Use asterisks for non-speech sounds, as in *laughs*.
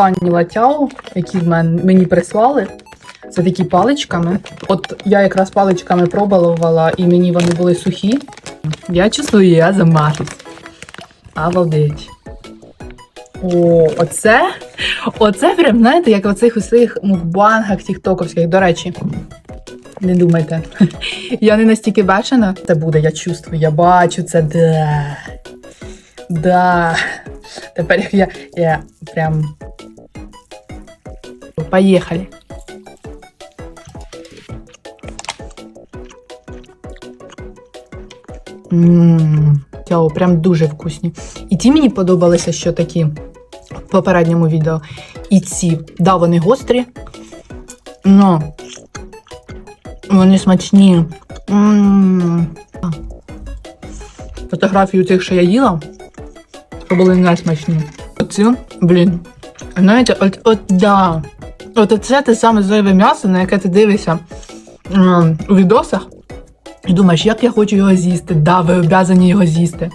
останні латяо, які мені прислали. Це такі паличками. От я якраз паличками пробувала, і мені вони були сухі. Я чувствую, я замажусь. Обалдеть. О, оце, оце прям, знаєте, як в оцих усіх мукбангах тіктоковських. До речі, не думайте. *laughs* Я не настільки бачена. Це буде, я чувствую, я бачу це. Да. Да. Тепер я, я прям. Поїхали. Ммм, Тяо, прям дуже вкусні. І ті мені подобалися, що такі в попередньому відео. І ці. Да, вони гострі. Ну, вони смачні. М. Фотографії тих, що я їла, то були найсмачні. Оці, блін. Знаєте, от, от да. От це те саме зайве м'ясо, на яке ти дивишся у відосах. І думаєш, як я хочу його з'їсти? Да, ви обязані його з'їсти.